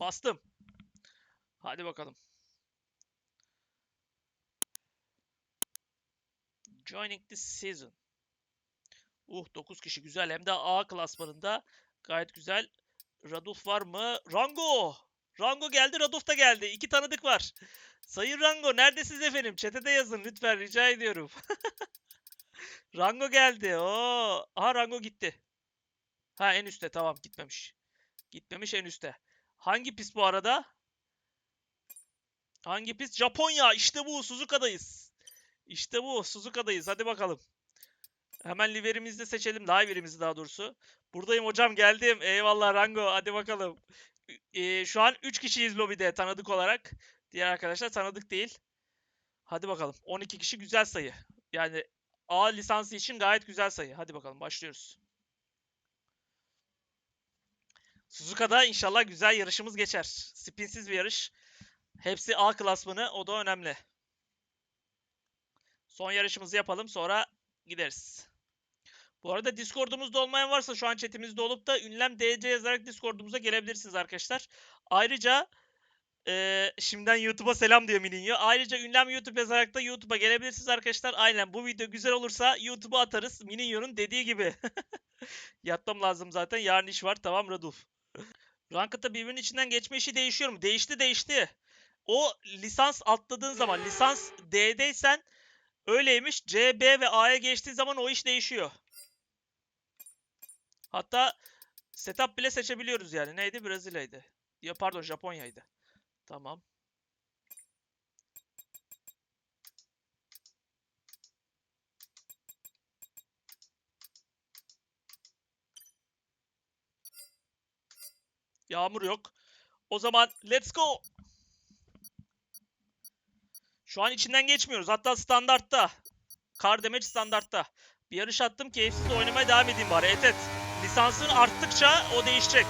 Bastım. Hadi bakalım. Joining this season. Uh 9 kişi güzel. Hem de A klasmanında gayet güzel. Radulf var mı? Rango! Rango geldi, Radulf da geldi. İki tanıdık var. Sayın Rango neredesiniz efendim? Chat'e yazın lütfen rica ediyorum. Rango geldi. Oo. Aha Rango gitti. Ha en üstte tamam gitmemiş. Gitmemiş en üstte. Hangi pist bu arada? Hangi pist? Japonya. İşte bu. Suzuka'dayız. İşte bu. Suzuka'dayız. Hadi bakalım. Hemen liverimizi de seçelim. Liverimizi daha doğrusu. Buradayım hocam geldim. Eyvallah Rango. Hadi bakalım. Ee, şu an 3 kişiyiz lobide tanıdık olarak. Diğer arkadaşlar tanıdık değil. Hadi bakalım. 12 kişi güzel sayı. Yani A lisansı için gayet güzel sayı. Hadi bakalım başlıyoruz. Suzuka'da inşallah güzel yarışımız geçer. Spinsiz bir yarış. Hepsi A klasmanı. O da önemli. Son yarışımızı yapalım. Sonra gideriz. Bu arada Discord'umuzda olmayan varsa şu an chatimizde olup da ünlem DC yazarak Discord'umuza gelebilirsiniz arkadaşlar. Ayrıca eee, şimdiden YouTube'a selam diyor Mininyo. Ayrıca ünlem YouTube yazarak da YouTube'a gelebilirsiniz arkadaşlar. Aynen bu video güzel olursa YouTube'a atarız. Mininyo'nun dediği gibi. Yatmam lazım zaten. Yarın iş var. Tamam Radulf. Ranked'da birbirinin içinden geçme işi değişiyor mu? Değişti değişti. O lisans atladığın zaman lisans D'deysen öyleymiş. C, B ve A'ya geçtiğin zaman o iş değişiyor. Hatta setup bile seçebiliyoruz yani. Neydi? Brezilya'ydı. Ya pardon Japonya'ydı. Tamam. Yağmur yok. O zaman let's go. Şu an içinden geçmiyoruz. Hatta standartta. Kar demeç standartta. Bir yarış attım. Keyifsiz oynamaya devam edeyim bari. Evet evet. Lisansın arttıkça o değişecek.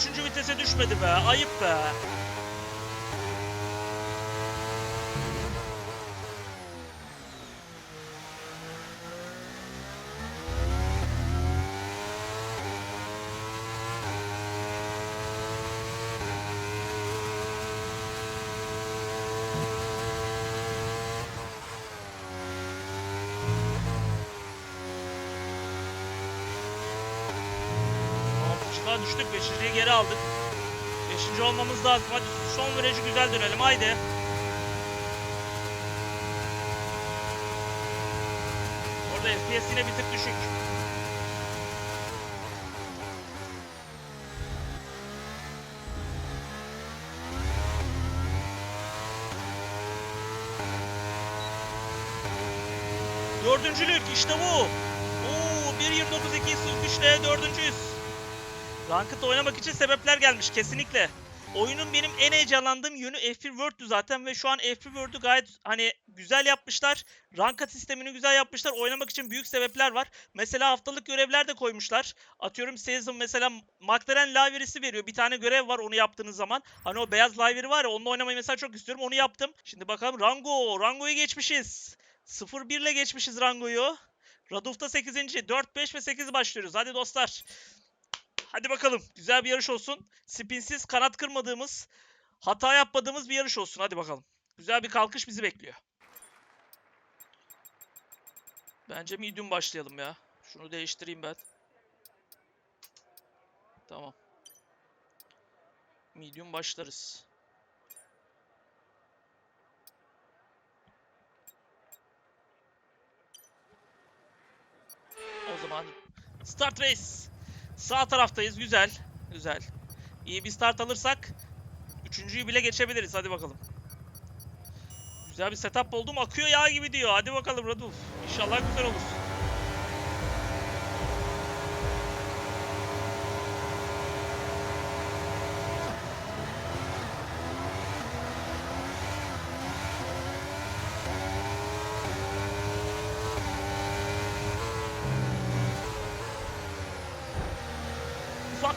Üçüncü vitese düşmedi be. Ayıp be. Düştük. Beşinciyi geri aldık. Beşinci olmamız lazım. Hadi son virajı güzel dönelim. Haydi. Orada FPS yine bir tık düşük. Dördüncülük işte bu. Oo 1.29.2 güçle dördüncüyüz. Ranked oynamak için sebepler gelmiş kesinlikle. Oyunun benim en heyecanlandığım yönü F1 World'tü zaten ve şu an F1 World'ü gayet hani güzel yapmışlar. Ranked sistemini güzel yapmışlar. Oynamak için büyük sebepler var. Mesela haftalık görevler de koymuşlar. Atıyorum Season mesela McLaren livery'si veriyor. Bir tane görev var onu yaptığınız zaman. Hani o beyaz livery var ya onunla oynamayı mesela çok istiyorum. Onu yaptım. Şimdi bakalım Rango. Rango'yu geçmişiz. 0-1 ile geçmişiz Rango'yu. Raduf'ta 8. 4, 5 ve 8 başlıyoruz. Hadi dostlar. Hadi bakalım. Güzel bir yarış olsun. Spinsiz kanat kırmadığımız, hata yapmadığımız bir yarış olsun. Hadi bakalım. Güzel bir kalkış bizi bekliyor. Bence medium başlayalım ya. Şunu değiştireyim ben. Tamam. Medium başlarız. O zaman start race. Sağ taraftayız. Güzel. Güzel. İyi bir start alırsak üçüncüyü bile geçebiliriz. Hadi bakalım. Güzel bir setup buldum. Akıyor yağ gibi diyor. Hadi bakalım Raduf. İnşallah güzel olur.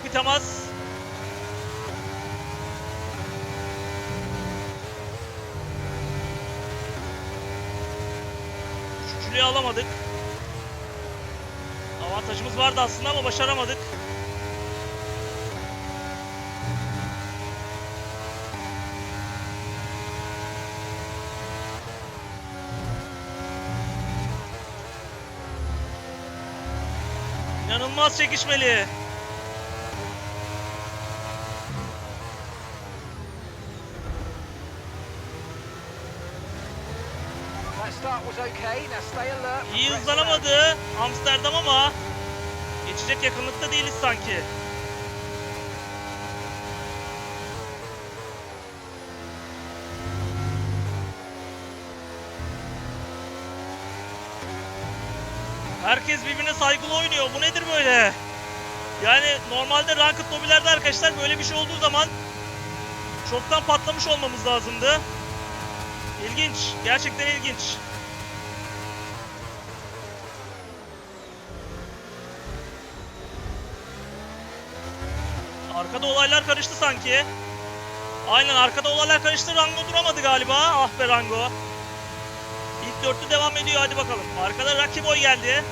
bir temas. Üçüncülüğü alamadık. Avantajımız vardı aslında ama başaramadık. İnanılmaz çekişmeli. That start was okay. Now stay alert. İyi hızlanamadı Amsterdam ama geçecek yakınlıkta değiliz sanki. Herkes birbirine saygılı oynuyor. Bu nedir böyle? Yani normalde ranked lobilerde arkadaşlar böyle bir şey olduğu zaman çoktan patlamış olmamız lazımdı. İlginç. Gerçekten ilginç. Arkada olaylar karıştı sanki. Aynen arkada olaylar karıştı. Rango duramadı galiba. Ah be Rango. İlk dörtlü devam ediyor hadi bakalım. Arkada Rocky Boy geldi.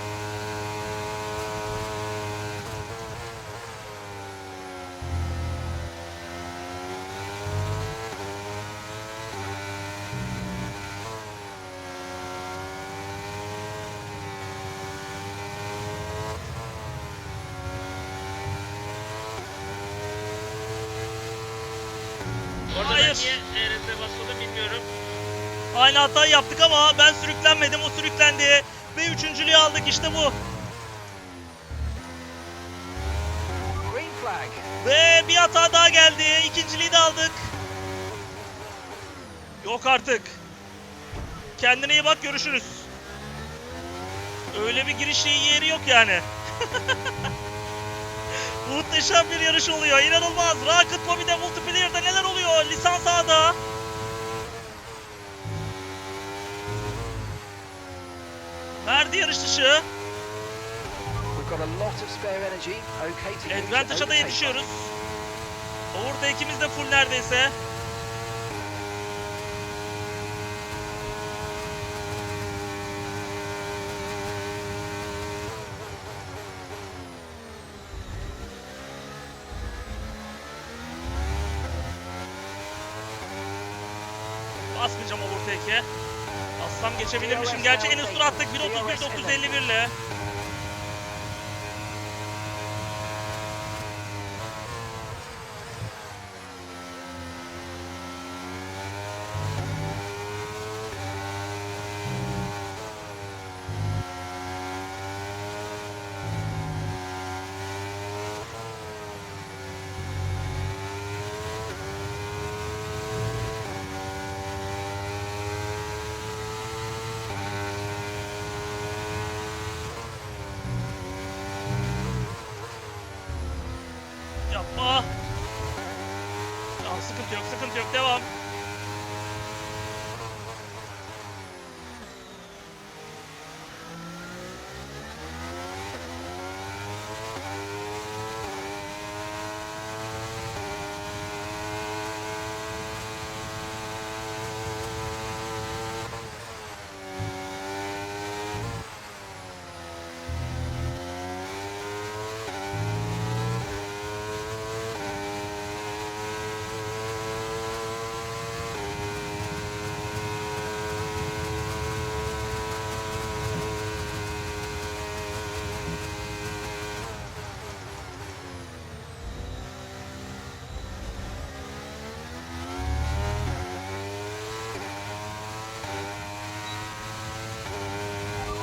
Orada Hayır. ben niye ERS basmadım bilmiyorum. Aynı hatayı yaptık ama ben sürüklenmedim. O sürüklendi. Ve üçüncülüğü aldık işte bu. Green flag. Ve bir hata daha geldi. İkinciliği de aldık. Yok artık. Kendine iyi bak görüşürüz. Öyle bir giriş yeri yok yani. Muhteşem bir yarış oluyor. İnanılmaz. Rocket Mobi'de multiplayer'da neler oluyor? Lisans A'da. Verdi yarış dışı. Advantage'a da yetişiyoruz. Overtake'imiz de full neredeyse. Basmayacağım overtake'e. Bassam geçebilirmişim. Gerçi en üst tur attık 1.31.951 ile. Yapma. Tamam sıkıntı yok sıkıntı yok devam.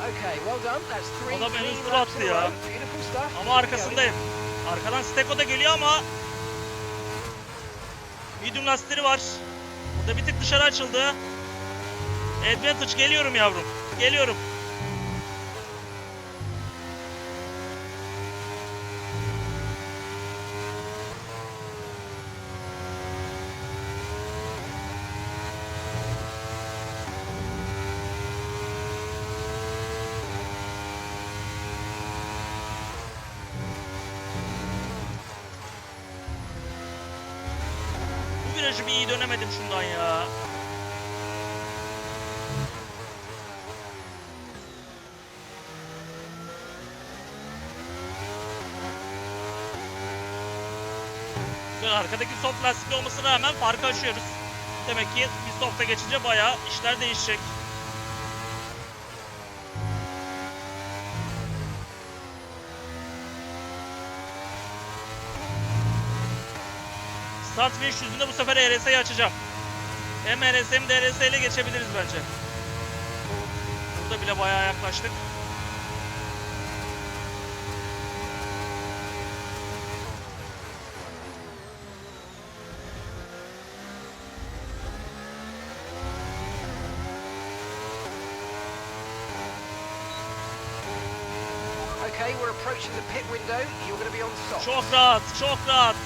Okay, well done. That's three Adam en clean üst tur laps attı ya. Ama arkasındayım. Arkadan Steko da geliyor ama medium lastikleri var. Burada bir tık dışarı açıldı. Advantage geliyorum yavrum. Geliyorum. Dönemedim şundan ya. Arkadaki soft lastikli olmasına rağmen farkı aşıyoruz. Demek ki bir softa geçince bayağı işler değişecek. Finish yüzünde bu sefer ERS'yi açacağım. Hem ERS hem de ERS ile geçebiliriz bence. Burada bile bayağı yaklaştık. Okay, we're approaching the pit window. You're going to be on soft. Çok rahat, çok rahat.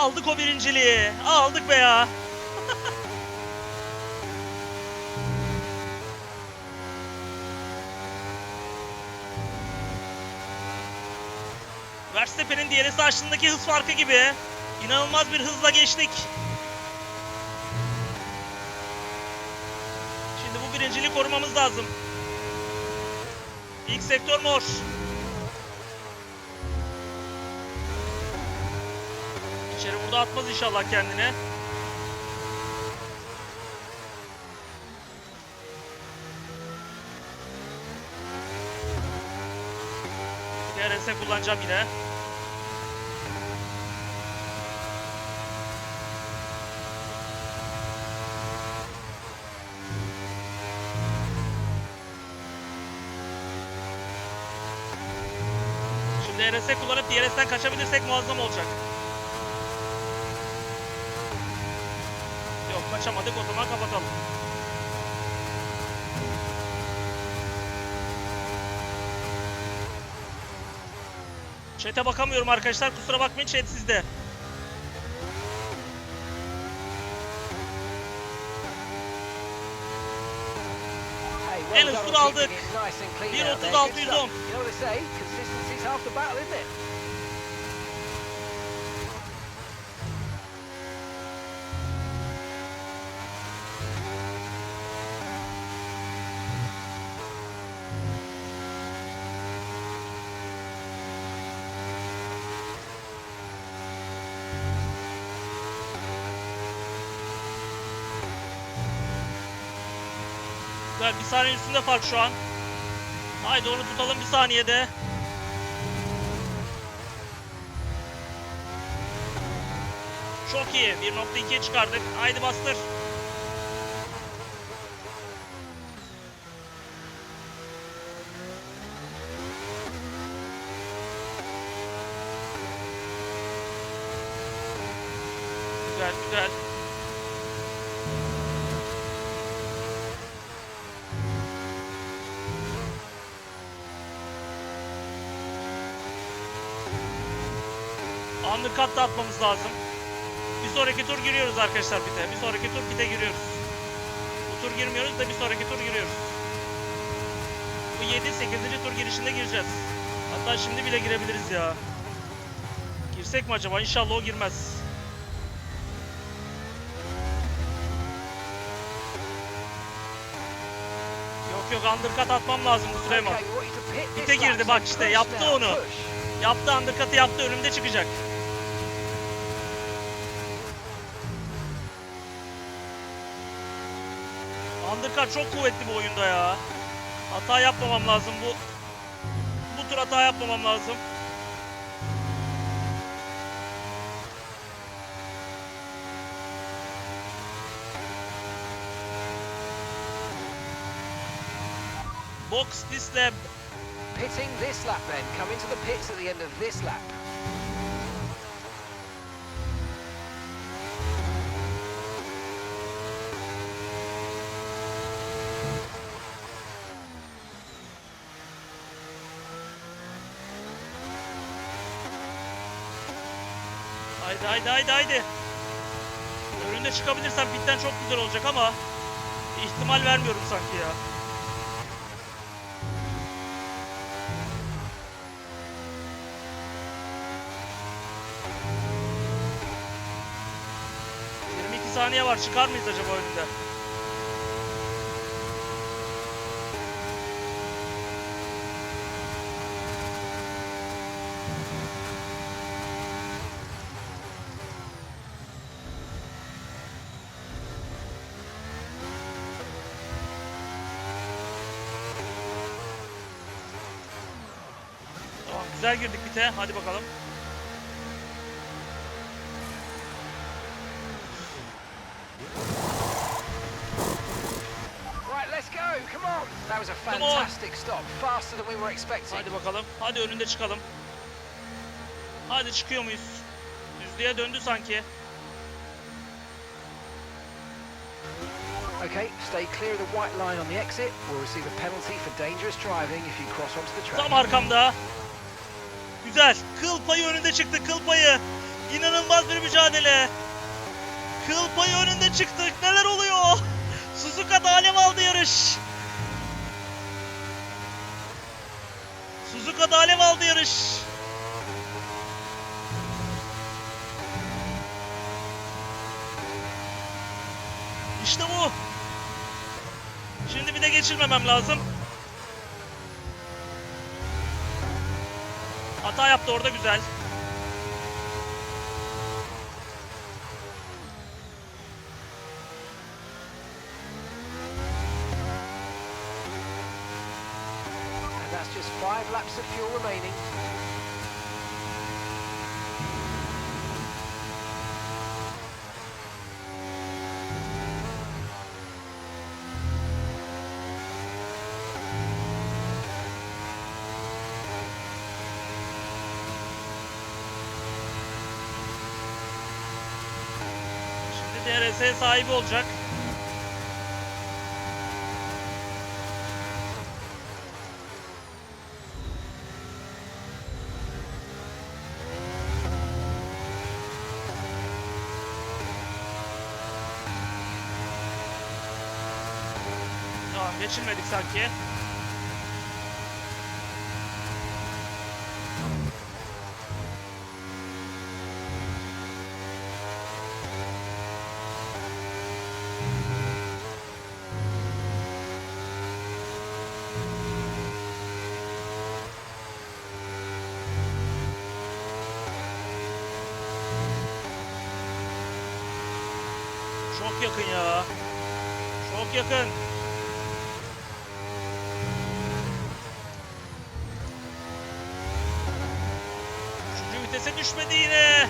Aldık o birinciliği. Aldık be ya. Verstappen'in DRS açtığındaki hız farkı gibi. İnanılmaz bir hızla geçtik. Şimdi bu birinciliği korumamız lazım. İlk sektör mor. İçeri burada atmaz inşallah kendini. DRS kullanacağım yine. Şimdi DRS kullanıp DRS'den kaçabilirsek muazzam olacak. açamadık o zaman kapatalım. Chat'e bakamıyorum arkadaşlar. Kusura bakmayın chat sizde. En üstünü aldık. 1.36.110. Güzel bir saniye üstünde fark şu an. Haydi onu tutalım bir saniyede. Çok iyi. 1.2'ye çıkardık. Haydi bastır. Güzel güzel. Undercut da atmamız lazım. Bir sonraki tur giriyoruz arkadaşlar pite. Bir sonraki tur pite giriyoruz. Bu tur girmiyoruz da bir sonraki tur giriyoruz. Bu 7 8. tur girişinde gireceğiz. Hatta şimdi bile girebiliriz ya. Girsek mi acaba? İnşallah o girmez. Yok yok undercut atmam lazım bu Süleyman. Lap, girdi bak işte yaptı onu. Yaptı undercut'ı yaptı önümde çıkacak. Undercut çok kuvvetli bu oyunda ya. Hata yapmamam lazım bu. Bu tur hata yapmamam lazım. Box this lap. Pitting this lap then. Come into the pits at the end of this lap. Haydi haydi haydi. Önünde çıkabilirsem pitten çok güzel olacak ama ihtimal vermiyorum sanki ya. saniye var. Çıkar mıyız acaba önünden? Güzel girdik bite. Hadi bakalım. Come on. Hadi bakalım. Hadi önünde çıkalım. Hadi çıkıyor muyuz? Düzlüğe döndü sanki. Okay, stay clear of the white line on the exit. We'll receive a penalty for dangerous driving if you cross onto the track. Tam arkamda. Güzel. Kıl payı önünde çıktı. Kıl payı. İnanılmaz bir mücadele. Kıl payı önünde çıktık. Neler oluyor? Suzuka'da alev aldı yarış. Suzuka'da alev aldı yarış. İşte bu. Şimdi bir de geçirmemem lazım. Hata yaptı orada güzel. That's just five laps of fuel remaining. Şimdi DRS sahibi olacak. Geçilmedik sanki. Çok yakın ya. Çok yakın. Üçüncü vitese düşmedi yine.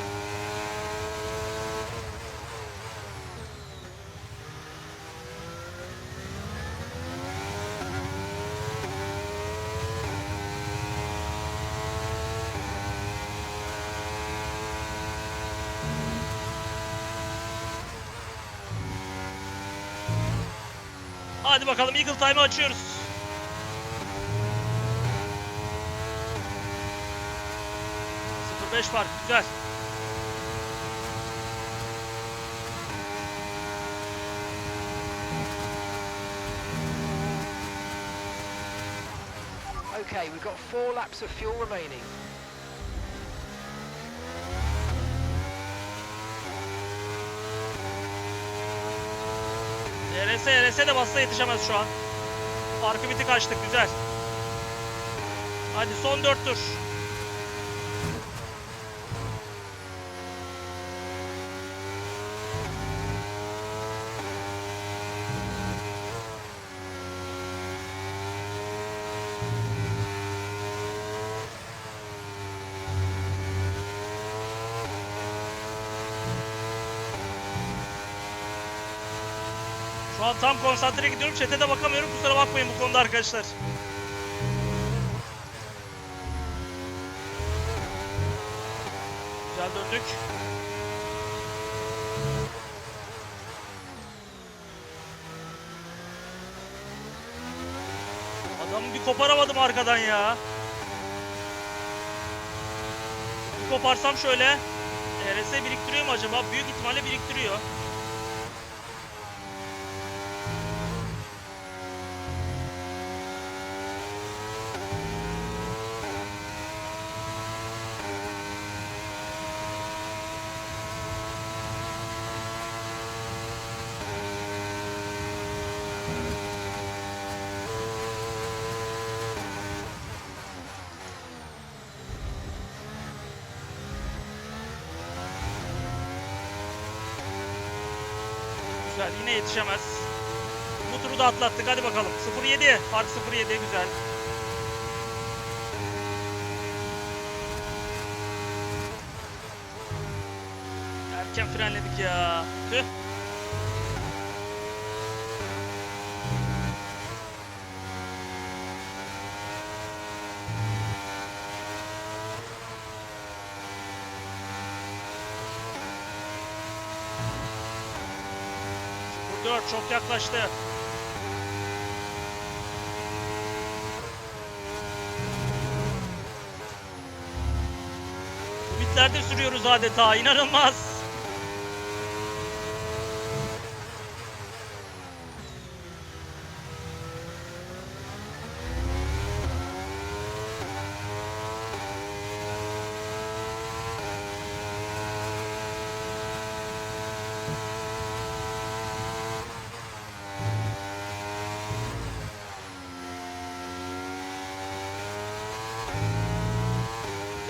Bakalım Eagle Time'ı açıyoruz. beş fark güzel. Okay, we've got four laps of fuel remaining. RS, RS de bassa yetişemez şu an. Farkı bir tık güzel. Hadi son 4 tur. Tam konsantre gidiyorum. Chat'e de bakamıyorum. Kusura bakmayın bu konuda arkadaşlar. Güzel döndük. Adamı bir koparamadım arkadan ya. Bir koparsam şöyle. RS biriktiriyor mu acaba? Büyük ihtimalle biriktiriyor. Güzel yine yetişemez. Bu turu da atlattık hadi bakalım. 0-7 fark 0-7 güzel. Erken frenledik ya. Tüh. 4 çok yaklaştı. Ümitlerde sürüyoruz adeta inanılmaz.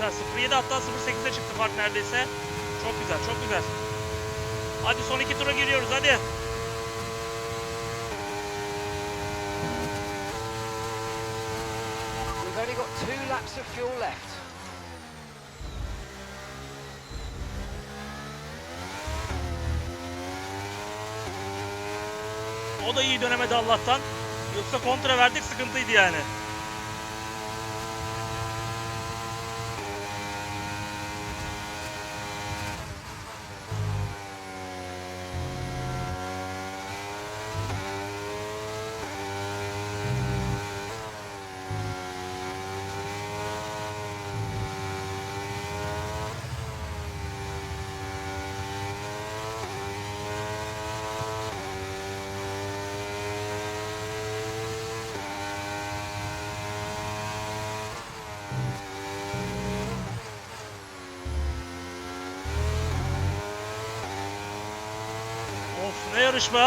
Güzel 0-7 hatta 0-8'e çıktı fark neredeyse. Çok güzel çok güzel. Hadi son iki tura giriyoruz hadi. We've only got two laps of fuel left. O da iyi dönemedi Allah'tan. Yoksa kontra verdik sıkıntıydı yani. Of ne yarış be.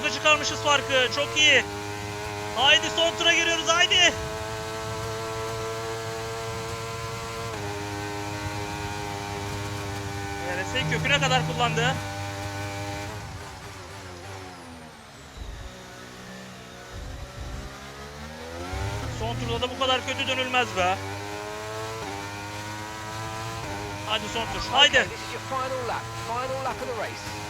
...0.9'a çıkarmışız farkı. Çok iyi. Haydi son tura giriyoruz haydi. RS'yi köküne kadar kullandı. Son turda da bu kadar kötü dönülmez be. Hadi son tur. Haydi. Okay, this is your final lap. Final lap of the race.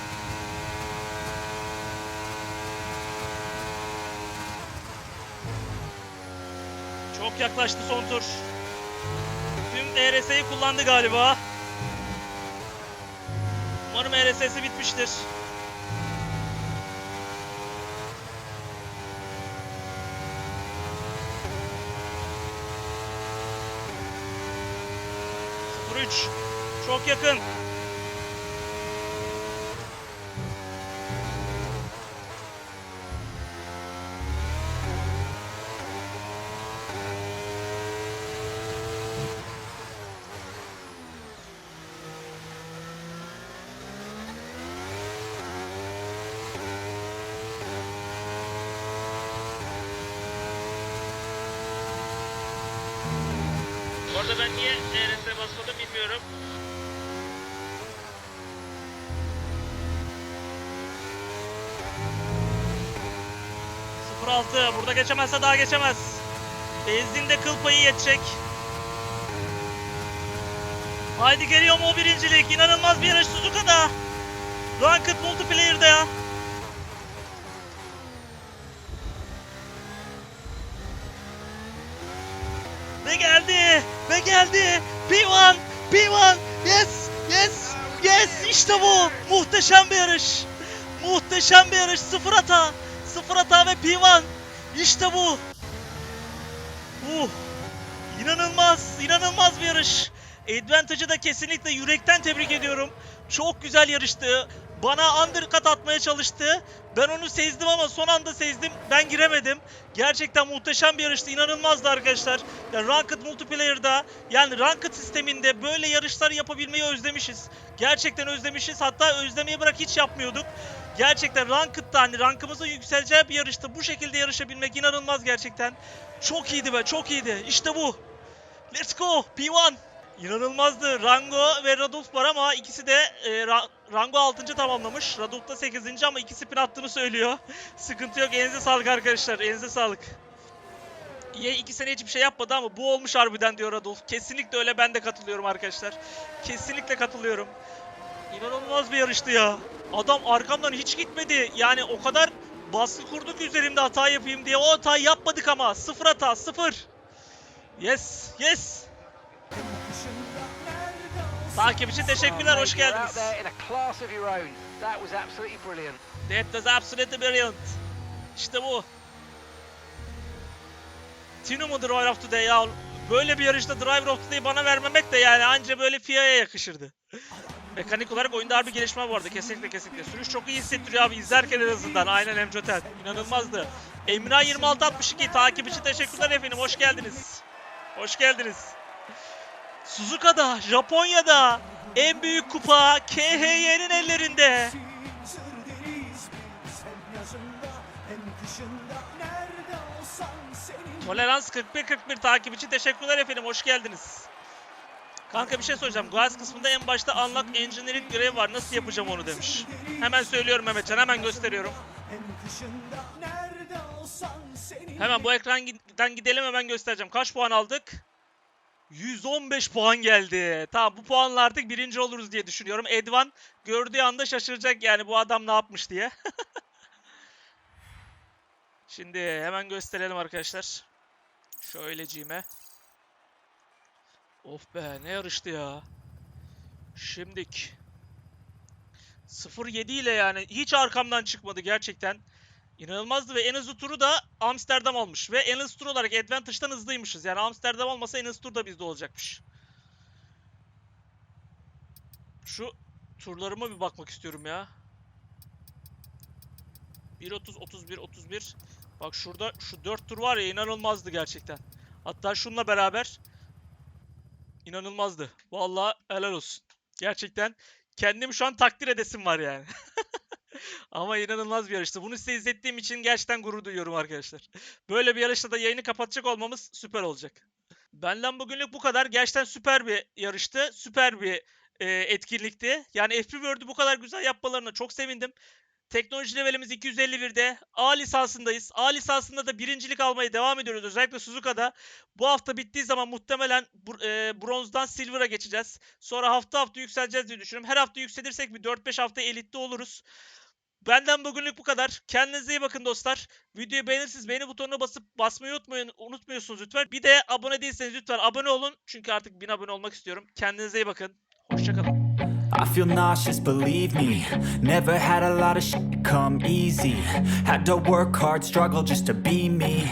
Çok yaklaştı son tur. Tüm DRS'yi kullandı galiba. Umarım RS'si bitmiştir. Üç. Çok yakın. Orada ben niye DRS'e basmadım bilmiyorum. Altı. Burada geçemezse daha geçemez. Benzinde kıl payı yetecek. Haydi geliyor mu o birincilik? İnanılmaz bir yarış Suzuka'da. Ranked Multiplayer'da ya. Ve geldi. Ve geldi. P1. P1. Yes. Yes. Yes. İşte bu. Muhteşem bir yarış. Muhteşem bir yarış. Sıfır hata. Sıfır hata ve P1. İşte bu. Uh. İnanılmaz. inanılmaz bir yarış. Advantage'ı da kesinlikle yürekten tebrik ediyorum. Çok güzel yarıştı. Bana undercut atmaya çalıştı. Ben onu sezdim ama son anda sezdim. Ben giremedim. Gerçekten muhteşem bir yarıştı. İnanılmazdı arkadaşlar. Yani Ranked Multiplayer'da yani Ranked sisteminde böyle yarışlar yapabilmeyi özlemişiz. Gerçekten özlemişiz. Hatta özlemeyi bırak hiç yapmıyorduk. Gerçekten Ranked'da hani rankımızın yükseleceği bir yarışta bu şekilde yarışabilmek inanılmaz gerçekten. Çok iyiydi be çok iyiydi. İşte bu. Let's go P1. İnanılmazdı. Rango ve Radulf var ama ikisi de e, Rango 6. tamamlamış. Radulf da 8. ama ikisi pin attığını söylüyor. Sıkıntı yok. Elinize sağlık arkadaşlar. Elinize sağlık. EA 2 sene hiçbir şey yapmadı ama bu olmuş harbiden diyor Radulf. Kesinlikle öyle ben de katılıyorum arkadaşlar. Kesinlikle katılıyorum. İnanılmaz bir yarıştı ya. Adam arkamdan hiç gitmedi. Yani o kadar baskı kurduk üzerimde hata yapayım diye. O hatayı yapmadık ama. Sıfır hata. Sıfır. Yes. Yes. Takip için teşekkürler. Hoş geldiniz. That was absolutely brilliant. That was absolutely brilliant. İşte bu. Tino mu Driver of the Day ya? Böyle bir yarışta Driver of the Day'i bana vermemek de yani anca böyle FIA'ya yakışırdı. Mekanik olarak oyunda harbi gelişme var bu arada. Kesinlikle kesinlikle. Sürüş çok iyi hissettiriyor abi izlerken en azından. Aynen Emcoten. İnanılmazdı. Emrah 2662 takip için teşekkürler efendim. Hoş geldiniz. Hoş geldiniz. Suzuka'da, Japonya'da en büyük kupa KHY'nin ellerinde. Tolerans 41-41 takip için teşekkürler efendim. Hoş geldiniz. Kanka bir şey soracağım. Guaz kısmında en başta Unlock Engineering görevi var. Nasıl yapacağım onu demiş. Hemen söylüyorum Mehmetcan. Hemen gösteriyorum. Hemen bu ekrandan gidelim hemen göstereceğim. Kaç puan aldık? 115 puan geldi. Tamam bu puanla artık birinci oluruz diye düşünüyorum. Edvan gördüğü anda şaşıracak yani bu adam ne yapmış diye. Şimdi hemen gösterelim arkadaşlar. Şöyleciğime. Of be ne yarıştı ya. Şimdik. 0-7 ile yani hiç arkamdan çıkmadı gerçekten. İnanılmazdı ve en hızlı turu da Amsterdam olmuş. Ve en hızlı tur olarak Advantage'dan hızlıymışız. Yani Amsterdam olmasa en hızlı tur da bizde olacakmış. Şu turlarıma bir bakmak istiyorum ya. 1.30, 31, 31. Bak şurada şu 4 tur var ya inanılmazdı gerçekten. Hatta şununla beraber inanılmazdı. Vallahi helal olsun. Gerçekten kendimi şu an takdir edesim var yani. Ama inanılmaz bir yarıştı. Bunu size izlettiğim için gerçekten gurur duyuyorum arkadaşlar. Böyle bir yarışta da yayını kapatacak olmamız süper olacak. Benden bugünlük bu kadar. Gerçekten süper bir yarıştı. Süper bir e, etkinlikti. Yani FP World'ü bu kadar güzel yapmalarına çok sevindim. Teknoloji levelimiz 251'de. A lisansındayız. A lisansında da birincilik almaya devam ediyoruz. Özellikle Suzuka'da. Bu hafta bittiği zaman muhtemelen e, bronzdan silver'a geçeceğiz. Sonra hafta hafta yükseleceğiz diye düşünüyorum. Her hafta yükselirsek bir 4-5 hafta elitte oluruz. Benden bugünlük bu kadar. Kendinize iyi bakın dostlar. Videoyu beğenirseniz beğeni butonuna basıp basmayı unutmayın, unutmuyorsunuz lütfen. Bir de abone değilseniz lütfen abone olun. Çünkü artık 1000 abone olmak istiyorum. Kendinize iyi bakın. Hoşçakalın. I feel nauseous, believe me. Never had a lot of shit come easy. Had to work hard, struggle just to be me.